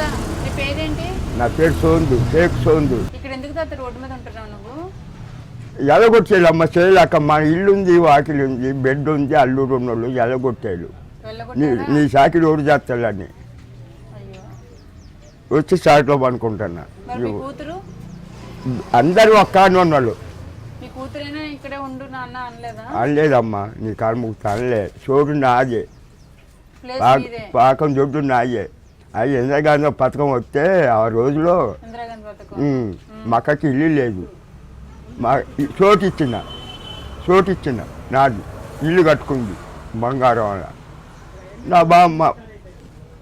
తాత నీ పేరేంటి? నా పేరు సోందు షేక్ సోందు. ఇక్కడ ఎందుకు తాత రోడ్డు మీద ఉంటున్నావు నువ్వు? ఎలగొట్టేయాలమ్మ చేయలేక మా ఇల్లు ఉంది వాకిలి ఉంది బెడ్ ఉంది అల్లుడు ఉన్నోళ్ళు ఎలగొట్టేయాలి నీ నీ సాకిలు ఓడి చేస్తాడని వచ్చి సాకిలో పనుకుంటున్నా కూతురు? అందరూ ఒక్క ఉన్నాళ్ళు మీ కూతురైనా ఇక్కడే ఉండు నాన్న అనలేదా? అనలేదమ్మా నీ కాడముకు అనలే చోటు నాదే. పాకం చోటు నాయే అది ఇంద్రగాంధీ పథకం వస్తే ఆ రోజులో ఇందిరాగాంధీ పథకం. ఉమ్, మా అక్కకి ఇల్లు లేదు. మా చోటు ఇచ్చిన చోటు ఇచ్చిన నాది ఇల్లు కట్టుకుంది బంగారం అలా. నా బా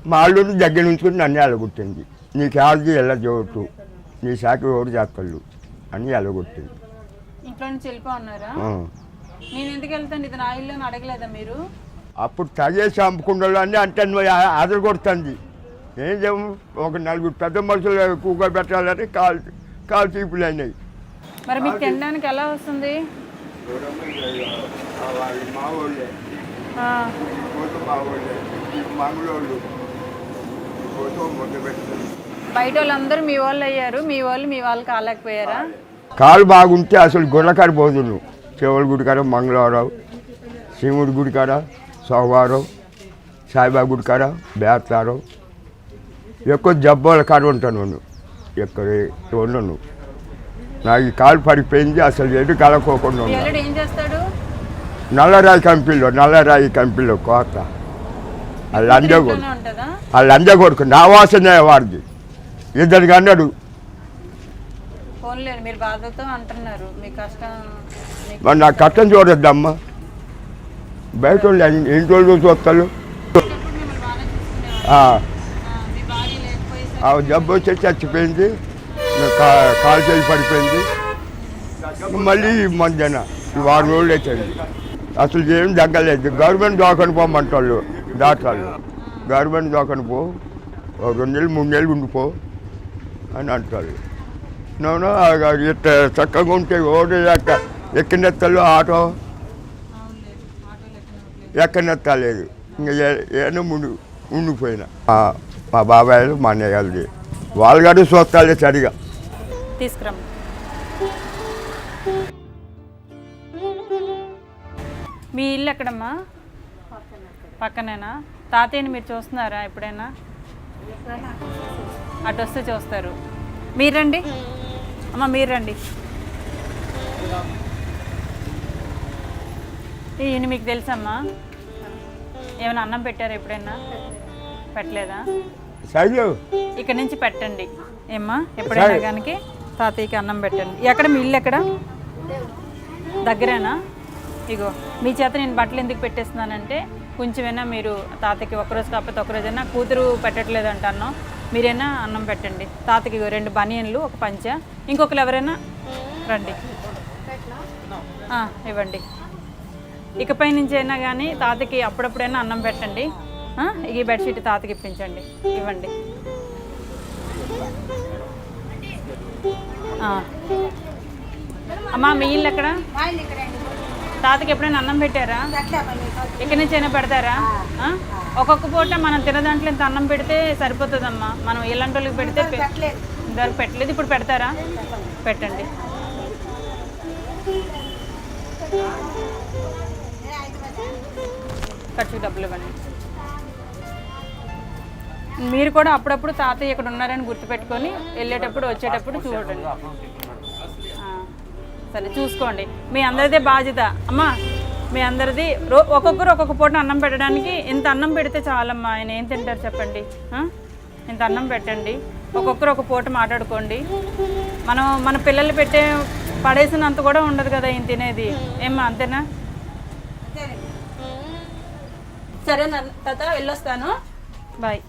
మా అల్లుడు దగ్గర నుంచుకుని నన్ను ఎలగొట్టింది నీ కాళ్ళకి ఎలా చోటు నీ శాఖ ఓడి చేస్తాళ్ళు అని ఎలగొట్టింది అప్పుడు తగేసి అమ్ముకుంటాడు అని అంటే నువ్వు అదలు కొడుతుంది ఏం చేయము ఒక నలుగురు పెద్ద మనుషులు కూకోబెట్టాలని కాలు కాలు చీపులు అయినాయి. మరి మీకు తినడానికి ఎలా వస్తుంది? బయట వాళ్ళందరూ మీ వాళ్ళు అయ్యారు మీ వాళ్ళు మీ వాళ్ళు కాలేకపోయారా? కాలు బాగుంటే అసలు గుర్రకాడ పోదు నువ్వు శివుడి గుడి కాడ మంగళవారం శివుడి గుడి కాడ సోమవారం సాయిబాబా గుడి కాడ బేస్తారం ఎక్కువ జబ్బోల కాడ ఉంటాను నువ్వు ఎక్కడ ఉండను. నాకు ఈ కాలు పడిపోయింది అసలు ఎటు కలకోకుండా నల్లరాయి కంపెనీలో నల్లరాయి కంపెనీలో కోత. ఆ లంజ కొడుకు ఆ లంజ కొడుకు నా వాసనే వాడిది. ఇద్దరికి అన్నాడు. మీరు నా కష్టం చూడొద్దమ్మా. బయట వాళ్ళు ఇన్- ఇంటి వాళ్ళు చూస్తారు ఆ జబ్బు వచ్చి చచ్చిపోయింది. కాలు చేయి పడిపోయింది. మళ్ళీ మధ్యన ఈ వారం రోజులు అవుతుంది అసలు ఏం తగ్గలేదు గవర్నమెంట్ దోకని పోమంటాళ్ళు డాక్టర్లు. గవర్నమెంట్ దోకని పో. రెండు నెలలు మూడు నెలలు ఉండిపో అని అంటారు. నేను ఇట్ట చక్కగా ఉంటే ఓడి ఎక్క ఎక్కినెత్తలు ఆటో ఎక్కనెత్తలేదు. ఇంకా ఏమో ముందు ఉండిపోయినా. మా బాబాయ్లు మా అన్నయ్యది వాళ్ళు కూడా చూస్తాలే సరిగా తీసుకురమ్మ. మీ ఇల్లు ఎక్కడమ్మా? పక్కనేనా? తాతయ్యని మీరు చూస్తున్నారా ఎప్పుడైనా? అటు వస్తే చూస్తారు. మీరండి అమ్మ మీరు రండి. ఈయన మీకు తెలుసమ్మా? ఏమైనా అన్నం పెట్టారా ఎప్పుడైనా? పెట్టలేదా? సైజు ఇక్కడ నుంచి పెట్టండి. ఏమ్మా ఎప్పుడైనా. కనుక తాతయ్యకి అన్నం పెట్టండి. ఎక్కడ మీ ఇల్లు ఎక్కడ? దగ్గరేనా? ఇగో మీ చేత నేను బట్టలు ఎందుకు పెట్టేస్తున్నానంటే కొంచెమైనా మీరు తాతకి ఒకరోజు కాకపోతే ఒకరోజైనా కూతురు పెట్టట్లేదు అంటాను మీరైనా అన్నం పెట్టండి. తాతకి రెండు బనియన్లు ఒక పంచ. ఇంకొకరు ఎవరైనా రండి. ఇవ్వండి. ఇకపై నుంచి అయినా కానీ తాతకి అప్పుడప్పుడైనా అన్నం పెట్టండి. ఈ బెడ్షీట్ తాతకి ఇప్పించండి. ఇవ్వండి. అమ్మా మీ ఇల్లు ఎక్కడ? తాతకి ఎప్పుడైనా అన్నం పెట్టారా? ఇక్కడి నుంచైనా పెడతారా? ఒక్కొక్క పూట మనం తినదాంట్లో ఇంత అన్నం పెడితే సరిపోతుందమ్మా. మనం ఇలాంటి వాళ్ళకి పెడితే పె- పెట్టలేదు. ఇప్పుడు పెడతారా? పెట్టండి. ఖర్చు డబ్బులు ఇవ్వండి. మీరు కూడా అప్పుడప్పుడు తాతయ్య ఇక్కడ ఉన్నారని గుర్తుపెట్టుకొని వెళ్ళేటప్పుడు వచ్చేటప్పుడు చూడండి. ఆ, సరే చూసుకోండి. మీ అందరిదే బాధ్యత. అమ్మా మీ అందరిది రో ఒక్కొక్కరు ఒక్కొక్క పూట అన్నం పెట్టడానికి ఇంత అన్నం పెడితే చాలమ్మా? ఆయన ఏం తింటారు చెప్పండి? ఆ? ఇంత అన్నం పెట్టండి? ఒక్కొక్కరు ఒక పూట మాట్లాడుకోండి. మనం మన పిల్లలు పెట్టే పడేసినంత కూడా ఉండదు కదా ఈయన తినేది. ఏమ్మా అంతేనా? సరే తాత వెళ్ళొస్తాను. బాయ్.